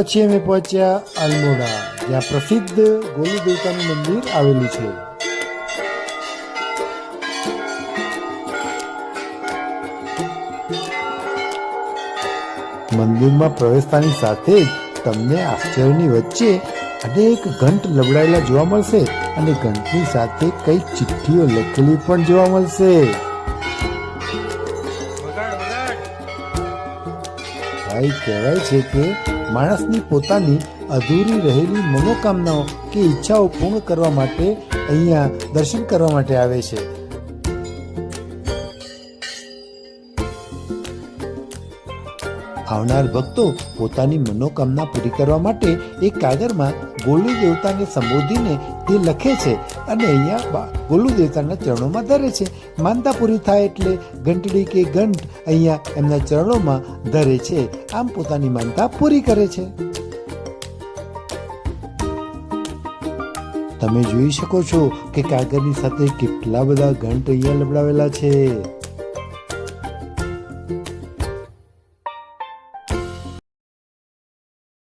પછી અમે પહોંચ્યા અલ્મોડા જ્યાં પ્રસિદ્ધ ગોલુ દેવતાનું મંદિર આવેલું છે. મંદિરમાં પ્રવેશતાની સાથે તમને આશ્ચર્યની વચ્ચે અનેક ઘંટ લબડાયેલા જોવા મળશે અને ઘંટની સાથે કઈ ચિઠ્ઠીઓ લખેલી પણ જોવા મળશે. ભાઈ કહેવાય છે કે માણસની પોતાની અધૂરી રહેલી મનોકામનાઓ કે ઈચ્છાઓ પૂર્ણ કરવા માટે અહીંયા દર્શન કરવા માટે આવે છે. આવનાર ભક્તો પોતાની મનોકામના પૂરી કરવા માટે એ કાગળમાં ગોલુ દેવતાને સંબોધીને તે લખે છે અને અહીંયા ગોલુ દેવતાના ચરણોમાં ધરે છે. માનતા પૂરી થાય એટલે ઘંટડી કે ઘંટ અહીંયા એમના ચરણોમાં ધરે છે. આમ પોતાની માનતા પૂરી કરે છે. તમે જોઈ શકો છો કે કાગળની સાથે કેટલા બધા ઘંટ અહીંયા લબડાવેલા છે.